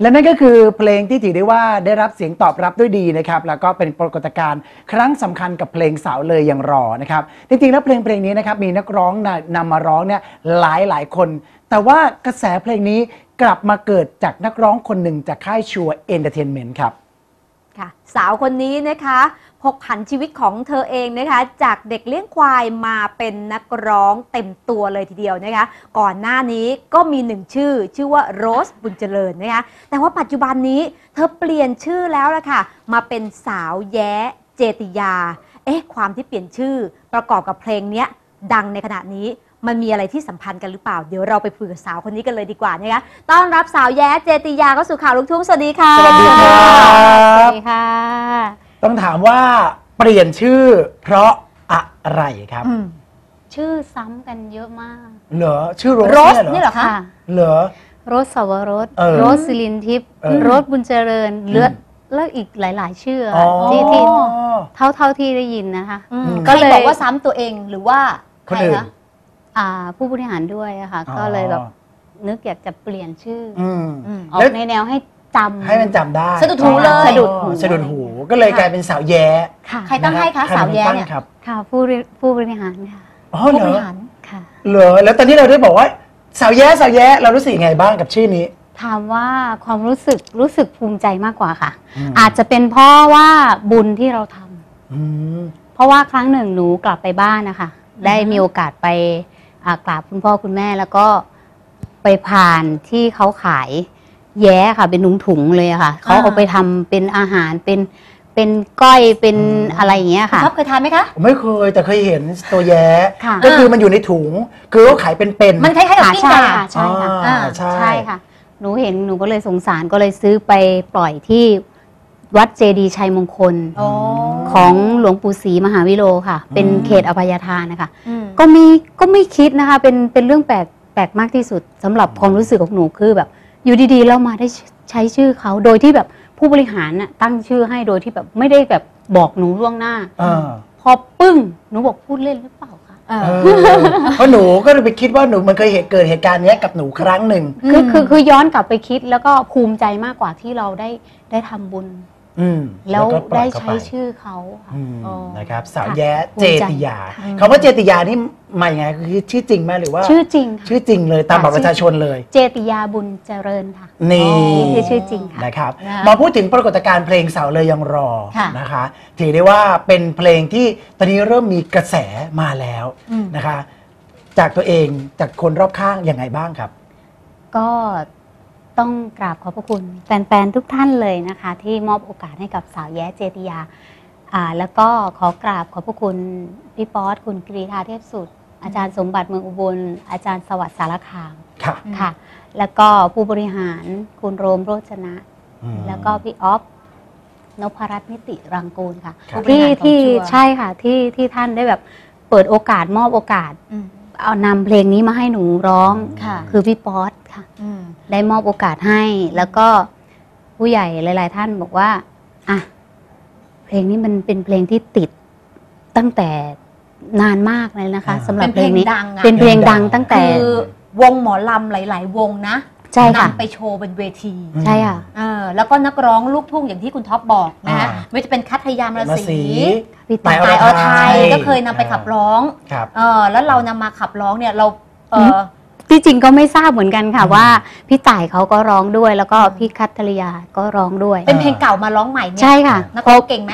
และนั่นก็คือเพลงที่ถือได้ว่าได้รับเสียงตอบรับด้วยดีนะครับแล้วก็เป็นปรากฏการณ์ครั้งสำคัญกับเพลงสาวเลยยังรอนะครับจริงๆแล้วเพลงเพลงนี้นะครับมีนักร้องนนำมาร้องเนี่ยหลายหลายคน แต่ว่ากระแสเพลงนี้กลับมาเกิดจากนักร้องคนหนึ่งจากค่ายชัวเอนเตอร์เทนเมนต์ครับค่ะสาวคนนี้นะคะ พกผันชีวิตของเธอเองนะคะจากเด็กเลี้ยงควายมาเป็นนักร้องเต็มตัวเลยทีเดียวนะคะก่อนหน้านี้ก็มีหนึ่งชื่อ ชื่อว่าโรสบุญเจริญนะคะแต่ว่าปัจจุบันนี้เธอเปลี่ยนชื่อแล้วละค่ะมาเป็นสาวแย้เจติยาเอ๊ะความที่เปลี่ยนชื่อประกอบกับเพลงเนี้ยดังในขณะนี้มันมีอะไรที่สัมพันธ์กันหรือเปล่า เดี๋ยวเราไปคุยกับสาวคนนี้กันเลยดีกว่านะคะต้อนรับสาวแย้เจติยาเข้าสู่ข่าวลูกทุ่งสวัสดีค่ะ สวัสดีครับสวัสดีค่ะ ต้องถามว่าเปลี่ยนชื่อเพราะอะไรครับ อืมชื่อซ้ำกันเยอะมาก เหรอชื่อโรสโรสเนี่ยนี่เหเหรรออคะ เหรอ โรสสวรสเออโรสสิรินทิพย์เออ โรสบุญเจริญเลือดแล้วอีกหลายๆ ชื่ออ๋อที่ที่เท่าเท่าที่ได้ยินนะคะ อืมก็เลยใครบอกว่าซ้ำตัวเองหรือว่าคนอื่น ใระอ่าผู้บริหารด้วยอะค่ะ ก็เลยแบบนึกอยากจะเปลี่ยนชื่อออืมอืมออแล้กวในแนวให้จำ ให้มันจำได้สะดุดหูเลย สะดุดหู สะดุดหู ก็เลยกลายเป็นสาวแย้ค่ะใครตั้งให้คะนรับสาวแย้ใครป็เนี่ยตั้งครับค่ะผู้บริผู้บริหารค่ะอ๋อผู้เหรบริอหารค่ะ เหรอแล้วตอนนี้เราได้บอกว่า สาวแย้สาวแย้เรารู้สึกยังไงบ้างกับชื่อนี้ ถามว่าความรู้สึกรู้สึกภูมิใจมากกว่าค่ะมอาจจะเป็นเพราะว่าบุญที่เราทำอืม เพราะว่าครั้งหนึ่งหนูกลับไปบ้านนะคะ ได้มีโอกาสไปอ่ากราบคุณพ่อคุณแม่แล้วก็ไปผ่านที่เขาขาย แย้ค่ะ เป็นถุงถุงๆเลยอะค่ะเขาเอาไปทำเป็นอาหารเป็นเป็นก้อยเป็นอะไรอย่างเงี้ยคุณค่ะท็อปเคยทานไหมคะผมไม่เคยแต่เคยเห็นตัวแย้ค่ะก็คือมันอยู่ในถุง คือเขาขายเป็นๆมันคล้ายๆกับค่ะกิ้งใช่ก่าค่ะใช่ค่ะอ่าอ่าใช่ใช่ค่ะ หนูเห็นหนูก็เลยสงสารก็เลยซื้อไปปล่อยที่วัดเจดีย์ชัยมงคลโอ้ของหลวงปู่ศรีมหาวิโรค่ะ เป็นอืมเขตอภัยทานนะคะอืมก็มีก็ไม่คิดนะคะ เป็นเป็นเรื่องแปลกแปลกมากที่สุดสำหรับความรู้สึกของหนูคือแบบ อยู่ดีๆ เรามาได้ใช้ชื่อเขาโดยที่แบบผู้บริหารน่ะตั้งชื่อให้โดยที่แบบไม่ได้แบบบอกหนูล่วงหน้าอ่าพอปึ้งหนูบอกพูดเล่นหรือเปล่าคะเออ เออเพราะหนูก็เลยไปคิดว่าหนูมันเคยเหตุเกิดเหตุการณ์เนี้ยกับหนูครั้งหนึ่ง คือคือคือย้อนกลับไปคิดแล้วก็ภูมิใจมากกว่าที่เราได้ได้ทำบุญ อืมแล้วก็ปล่ได้อยเข้าใช้ไปชื่อเขาค่ะอืมอ๋อ นะครับสาวค่ะแย้ภูเจมิใจติยาอืมคำว่าเจติยานี่หมายไงคือชื่อจริงไหมหรือว่า ชื่อจริงค่ะ ชื่อจริงเลยตามบัตรประชาชนเลย เจติยาบุญเจริญค่ะนี่ นี่คือชื่อจริงค่ะ นะครับนะคะมาพูดถึงปรากฏการณ์เพลงสาวเลยยังรอค่ะ นะคะถือได้ว่าเป็นเพลงที่ตอนนี้เริ่มมีกระแสมาแล้วอืมนะคะ จากตัวเองจากคนรอบข้างยังไงบ้างครับ ก็ ต้องกราบขอบพระคุณแฟนๆทุกท่านเลยนะคะ ที่มอบโอกาสให้กับสาวแย้เจติยาอ่าแล้วก็ขอกราบขอบพระคุณพี่ป๊อตคุณกรีธาเทพสุด อาจารย์สมบัติเมืองอุบล อาจารย์สวัสดิ์สารคามค่ะค่ะ แล้วก็ผู้บริหารคุณโรมโรจนะ อืม แล้วก็พี่ออฟนพรัตน์นิติรังกูลค่ะ ครับ ที่ผู้บริหารของที่ชัวร์ใช่ค่ะที่ที่ท่านได้แบบเปิดโอกาสมอบโอกาส อืม เอานำเพลงนี้มาให้หนูร้อง ค่ะ คือพี่ป๊อต ค่ะ อืม ได้มอบโอกาสให้ แล้วก็ผู้ใหญ่หลาย ๆ ท่านบอกว่า อะ เพลงนี้มันเป็นเพลงที่ติดตั้งแต่นานมากเลยนะคะอ่า สำหรับเป็นเพเพลลงงนี้ดังอะ เป็นเพลงดังตั้งแต่ คือวงหมอลำหลาย ๆ วงนะใช่ค่ะ นำไปโชว์บนเวทีอืม ใช่ค่ะ เออแล้วก็นักร้องลูกทุ่งอย่างที่คุณท็อปบอกนะฮะอ่า ไม่ว่าจะเป็นคัทยามรมาศสีรีพี่ตาตายยตายอรไทยอรไทยก็เคยนำไปขับร้องครับ เออแล้วเรานำมาขับร้องเนี่ยเราเออ ที่จริงก็ไม่ทราบเหมือนกันค่ะอืมว่าพี่ต่ายเขาก็ร้องด้วย แล้วก็พี่คัทธริยาก็ร้องด้วย เป็นเพลงเก่ามาร้องใหม่เนี่ยใช่ค่ะนักร้องเก่งไหม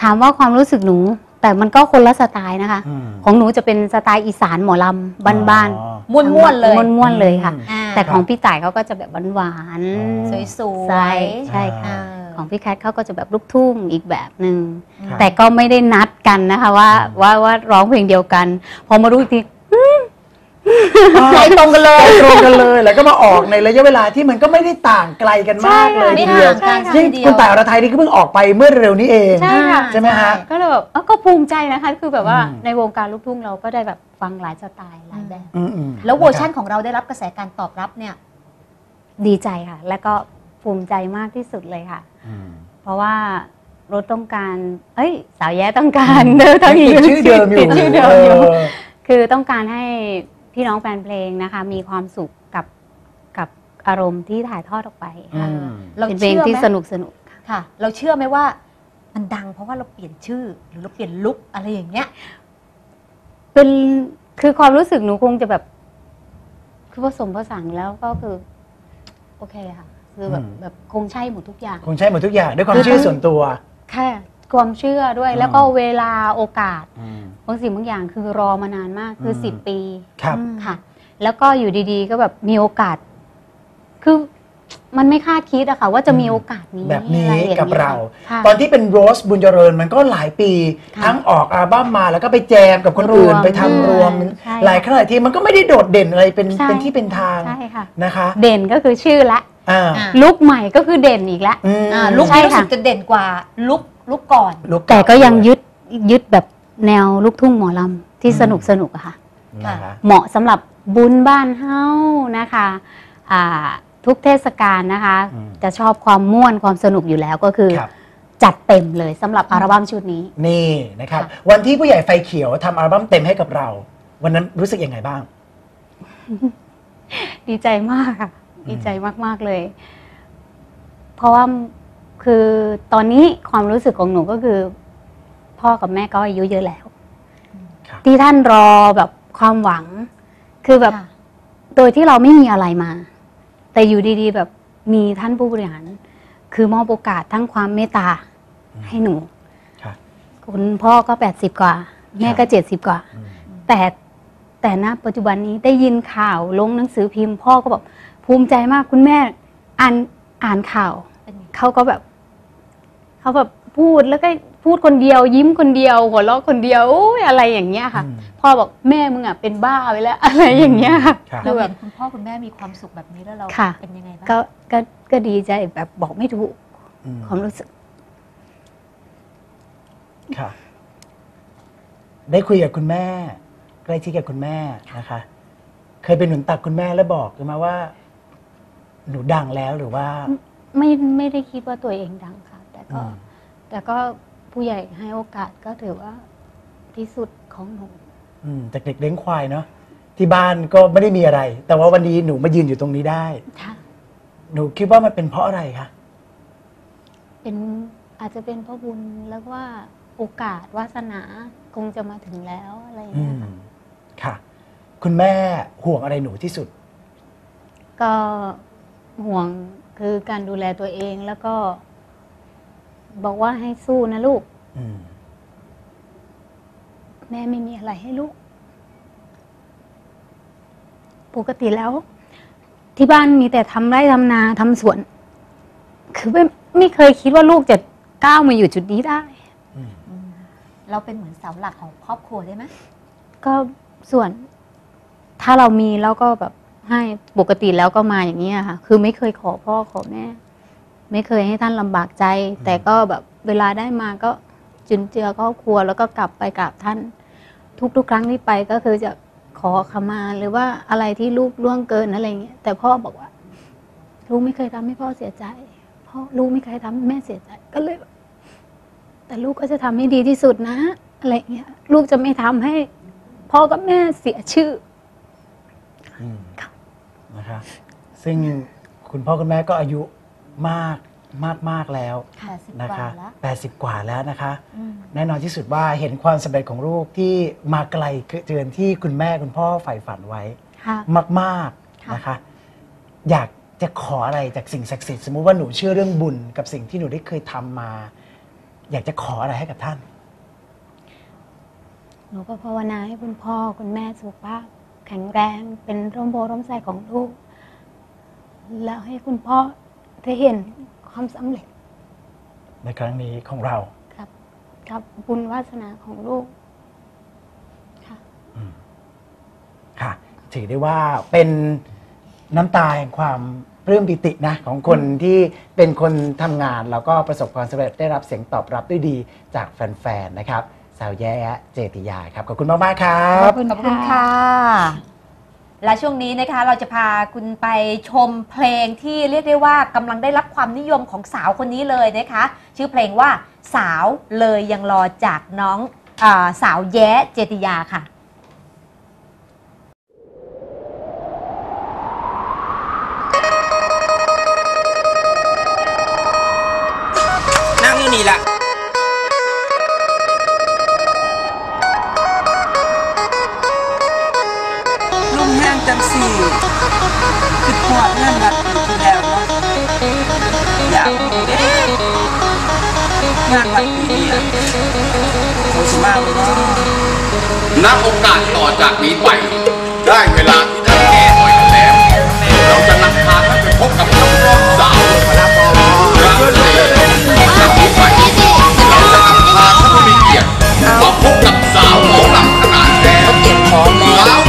ถามว่าความรู้สึกหนู แต่มันก็คนละสไตล์นะคะอืมของหนูจะเป็นสไตล์อีสานหมอลำบ้านอ๋อๆม้วนๆเลยม้วนๆเลยค่ะอ่าแต่ของพี่ต่ายเขาก็จะแบบหวานอ๋อสวยๆใช่ใช่ค่ะอ่าของพี่แคทเขาก็จะแบบลูกทุ่งอีกแบบหนึ่งครับแต่ก็ไม่ได้นัดกันนะคะว่าอืมว่าว่าร้องเพลงเดียวกัน พอมารู้อีกที ใจตรงกันเลย ตรงกันเลย แล้วก็มาออกในระยะเวลาที่มันก็ไม่ได้ต่างไกลกันมากเลยไม่ทีเดียวห่างกันยิ่งทีเดียวคุณต่ายอรไทยนี่ก็เพิ่งออกไปเมื่อเร็วนี้เองใช่ค่ะใช่ไหมฮะก็เลยแบบเอ้าก็ภูมิใจนะคะคือแบบว่าอืมในวงการลูกทุ่งเราก็ได้แบบฟังหลายสไตล์หลายแบบอืมอืมแล้วเวอร์ชั่นของเราได้รับกระแสการตอบรับเนี่ย ดีใจค่ะ แล้วก็ภูมิใจมากที่สุดเลยค่ะอืมเพราะว่ารถต้องการ เอ้ย สาวแย้ต้องการเดิมทั้งติดชื่อเดิมอยู่ติดชื่อเดิมอยู่เออคือต้องการให้ พี่น้องแฟนเพลงนะคะ มีความสุขกับกับอารมณ์ที่ถ่ายทอดออกไปอืค่ะมเราเป็นเพลงเชื่อที่ไหมสนุกสนุกค่ะค่ะ เราเชื่อไหมว่า มันดังเพราะว่าเราเปลี่ยนชื่อ หรือเราเปลี่ยนลุคอะไรอย่างเงี้ย เป็นคือความรู้สึกหนูคงจะแบบ คือผสมผสานแล้วก็คือ โอเคค่ะ คือแบบอืม แบบคงใช่หมดทุกอย่าง คงใช่หมดทุกอย่างด้วยความคือเชื่อส่วนตัวแค่ ความเชื่อด้วยอืมแล้วก็เวลาโอกาสอืมบางสิ่งบางอย่างคือรอมานานมากคืออมสิบปีครับอืมค่ะ แล้วก็อยู่ดีๆ ก็แบบมีโอกาส คือมันไม่คาดคิดอะค่ะว่าจะมีโอกาสนี้แบบนี้อะไรอย่งกับนี้เราค่ะตอนที่เป็นโรสบุญเจริญมันก็หลายปีค่ะทั้งออกอัลบั้มมาแล้วก็ไปแจมกับคนอื่นรวมไปทำรวมใช่หลายครั้งหลายทีมันก็ไม่ได้โดดเด่นอะไรเป็นใช่เป็นที่เป็นทางใช่ค่ะนะคะ เด่นก็คือชื่อละอ่าอ่าลุกใหม่ก็คือเด่นอีกแล้วอืมอ่าลุคใช่นี้รู้ค่ะสึกจะเด่นกว่าลุค ลุคก่อน ลุคแต่ก็ยังด้วยึดยึดแบบแนวลูกทุ่งหมอลำที่อืมสนุกสนุกอะค่ะ นะคะเหมาะสำหรับบุญบ้านเฮานะคะอ่าทุกเทศกาลนะคะ อืมจะชอบความม่วนความสนุกอยู่แล้วก็คือ ครับ จัดเต็มเลยสำหรับอัลบั้มชุดนี้ นี่นะครับค่ะวันที่ผู้ใหญ่ไฟเขียวทำอัลบั้มเต็มให้กับเรา วันนั้นรู้สึกยังไงบ้าง ดีใจมากค่ะ ดีใจมาก ๆ เลย เพราะว่า คือตอนนี้ความรู้สึกของหนูก็คือ พ่อกับแม่ก็อายุเยอะแล้วครับที่ท่านรอแบบความหวัง คือแบบค่ะโดยที่เราไม่มีอะไรมา แต่อยู่ดีๆ แบบมีท่านผู้บริหาร คือมอบโอกาสทั้งความเมตตาให้หนูค่ะคุณพ่อก็แปดสิบกว่า แม่ก็เจ็ดสิบกว่าอืมแต่แต่ณปัจจุบันนี้ได้ยินข่าวลงหนังสือพิมพ์ พ่อก็บอกภูมิใจมากคุณแม่อ่านอ่านข่าวเป็นไงเขาก็แบบ เขาแบบพูดแล้วก็พูดคนเดียวยิ้มคนเดียว หัวเราะคนเดียวโอ้ยอะไรอย่างเงี้ยค่ะ อืม พ่อบอกแม่มึงอะเป็นบ้าไปแล้ว อะไรอย่างเงี้ยค่ะ ครับ เราคือแบเห็บนคุณพ่อคุณแม่มีความสุขแบบนี้แล้วเราค่ะ เป็นยังไงบ้างก็ก็ก็ดีใจแบบบอกไม่ถูกอืมความรู้สึก ค่ะ ได้คุยกับคุณแม่ ใกล้ชิดกับคุณแม่นะคะ เคยเป็นหนุนตักคุณแม่แล้วบอกหรือมาว่า หนูดังแล้วหรือว่า ไม่ไม่ได้คิดว่าตัวเองดังค่ะแต่ ก็อืมแต่ก็ผู้ใหญ่ให้โอกาสก็ถือว่าที่สุดของหนูอืมจากเด็กเลี้ยงควายเนาะที่บ้านก็ไม่ได้มีอะไร แต่ว่าวันนี้หนูมายืนอยู่ตรงนี้ได้ ค่ะ หนูคิดว่ามันเป็นเพราะอะไรคะเป็นอาจจะเป็นเพราะบุญแล้วว่าโอกาสวาสนาคงจะมาถึงแล้วอะไรอย่างอืเงี้ยมค่ะค่ะ คุณแม่ห่วงอะไรหนูที่สุด ก็ห่วงคือการดูแลตัวเองแล้วก็ บอกว่าให้สู้นะลูก อืม แม่ไม่มีอะไรให้ลูก ปกติแล้ว ที่บ้านมีแต่ทำไร่ทำนาทำสวน คือไม่ไม่เคยคิดว่าลูกจะก้าวมาอยู่จุดนี้ได้ อืม อืมเราเป็นเหมือนเสาหลักของครอบครัวได้ไหมก็ส่วนถ้าเรามีแล้วก็แบบให้ปกติแล้วก็มาอย่างนี้ยค่ะ คือไม่เคยขอพ่อขอแม่ ไม่เคยให้ท่านลำบากใจ แต่ก็แบบเวลาได้มาก็จุนเจือครอบครัวแล้วก็กลับไปกราบท่าน ทุกๆ ครั้งที่ไปก็คือจะขอขมาหรือว่าอะไรที่ลูกล่วงเกินอะไรเงี้ยแต่พ่อบอกว่าลูกไม่เคยทำให้พ่อเสียใจพ่อลูกไม่เคยทำให้แม่เสียใจก็เลยแบบแต่ลูกก็จะทำให้ดีที่สุดนะอะไรเงี้ยลูกจะไม่ทำให้พ่อกับแม่เสียชื่ออืมค่ะนะคะซึ่งคุณพ่อคุณแม่ก็อายุ มากมากมากแล้วแปดสิบนะกว่าคะแล้ว80 กว่าแล้วนะคะ อืม แน่นอนที่สุดว่าเห็นความสำเร็จของลูกที่มาไกลเกินที่คุณแม่คุณพ่อใฝ่ฝันไว้ ค่ะ มากค่ะๆนะคะ อยากจะขออะไรจากสิ่งศักดิ์สิทธิ์สมมุติว่าหนูเชื่อเรื่องบุญกับสิ่งที่หนูได้เคยทำมา อยากจะขออะไรให้กับท่าน หนูก็ภาวนาให้คุณพ่อคุณแม่สุขภาพแข็งแรงเป็นร่มโพร่มใสของลูก แล้วให้คุณพ่อ ได้เห็นความสำเร็จในครั้งนี้ของเรากับ กับบุญวาสนาของลูกค่ะค่ะ ถือได้ว่าเป็นน้ำตาแห่งความปลื้มปิตินะ ของคนที่เป็นคนทำงาน แล้วก็ประสบความสำเร็จได้รับเสียงตอบรับด้วยดีจากแฟน ๆ นะครับ สาวแย้เจติยาครับ ขอบคุณมาก ๆ ครับ ขอบคุณค่ะ และช่วงนี้นะคะเราจะพาคุณไปชมเพลงที่เรียกได้ว่ากำลังได้รับความนิยมของสาวคนนี้เลยนะคะ ชื่อเพลงว่าสาวเลยยังรอจากน้องอาสาวแย้เจติยาค่ะ คิดพอดเรื่องนัดที่แล้วเาอยากเด้งานวัดปีนี้เขาสมาเลยเนาะณโอกาสต่อจากนี้ไป ได้เวลาที่ท่านแก่หน่อยกันแล้ว เราจะนำพาท่านไปพบกับน้องรอบสาวคณะปอรักเสจากนี้ไปเราจะนำพาท่านผู้มีเกียรติมาพบกับสาวหมอหลังขนาดแดงเขาเก็บของแล้ว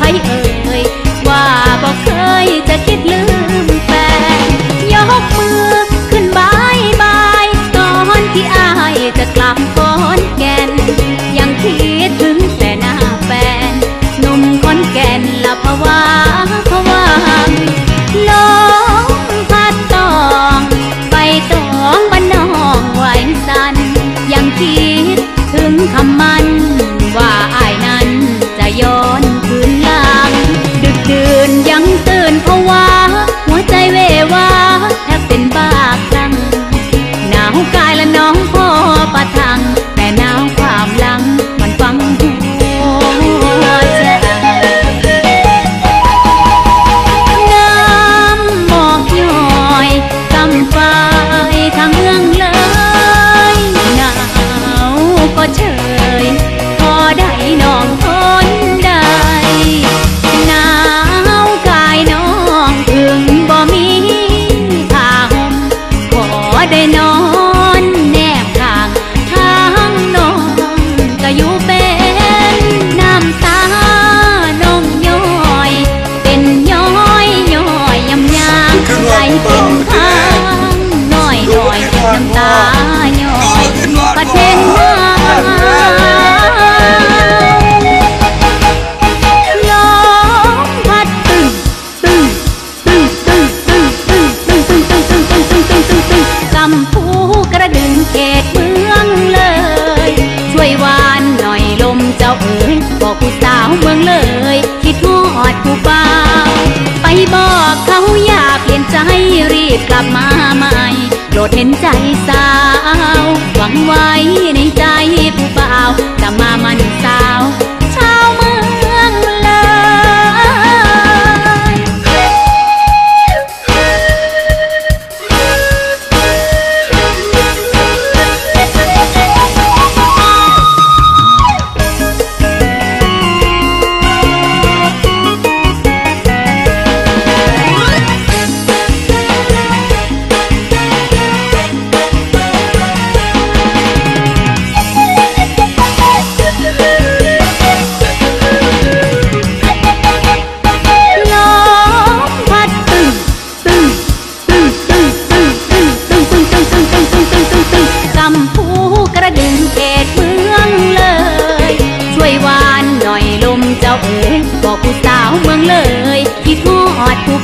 差一 อได้น้อง กลับมาใหม่โปรดเห็นใจสาว หวังไว้ในใจผู้เปล่าจะมามันสาว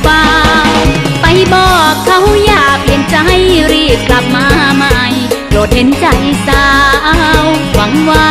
เปล่า ไปบอกเขาอย่าเปลี่ยนใจรีบกลับมาใหม่ โปรดเห็นใจสาว หวังไว้